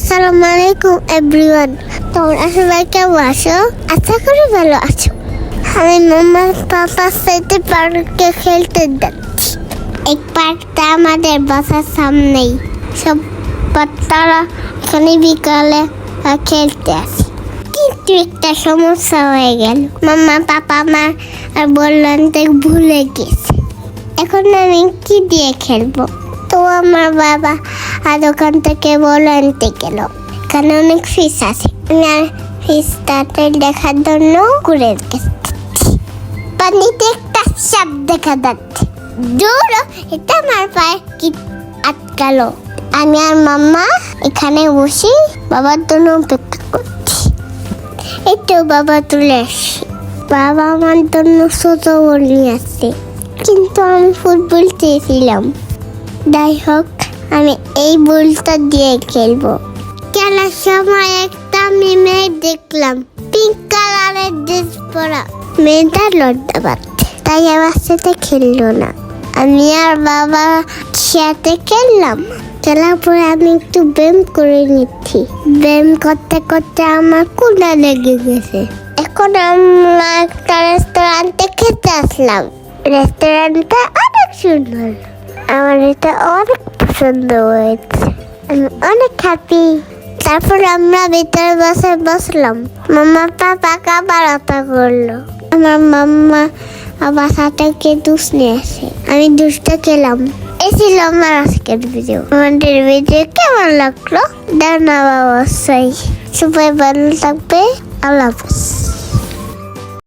আসসালামু আলাইকুম এভরিওয়ান তোমরা সবাই কেমন আছো? আশা করি ভালো আছো। আমি মাম্মা পাপার সাথে পার্কে খেলতে যাচ্ছি। এই পার্কটা আমাদের বাসার সামনেই। সব বাচ্চারা এখানে বিকালে খেলতে আসে। কিন্তু একটা সমস্যা হয়ে গেল। মাম্মা, পাপা, মা, আর বললেন তো ভুলে গেছে। এখন আমি কি দিয়ে খেলব? তো আমার বাবা আর ওখান থেকে বল আনতে গেল। এখানে অনেক ফিস আছে। ফিসটাতে দেখার জন্য ঘুরে গেছি পানিতে একটা সাপ দেখা যাচ্ছে। দূর এটা আমার পায়ে কি আটকালো? আমি আর মাম্মা এখানে বসে, বাবার জন্য অপেক্ষা করছি। তো বাবা তুলে আসছে বাবা আমার জন্য ছোট বল আসছে কিন্তু আমি ফুটবল চেয়েছিলাম। যাই হোক আমি এই বলটা দিয়ে খেলব। খেলার সময় একটা আমি মেয়ে দেখলাম পিঙ্ক কালারের ড্রেস পরা মেয়েটা লড়তে পারছে, তাই আমার সাথে খেললো না। আমি আর বাবা সাথে খেললাম, খেলার পরে আমি একটু ব্যায়াম করে নিচ্ছি। ব্যায়াম করতে করতে আমার কুলা লেগে গেছে। এখন আমরা একটা রেস্টুরেন্টে খেতে আসলাম। রেস্টুরেন্টটা অনেক সুন্দর। আমার এটা অনেক পছন্দ হয়েছে। আমি অনেক হ্যাপি তারপর আমরা ভিতরে বসে বসলাম। মাম্মা পাপা কাবার আতা করল। আমার মাম্মা আবার সাথে কে দুষ নিয়ে আসে। আমি দুষটা খেলাম। এই ছিল আমার আজকের ভিডিও আমাদের ভিডিও কেমন লাগল? জানাব অবশ্যই। সবাই ভালো থাকবে। আল্লাহ হাফিজ।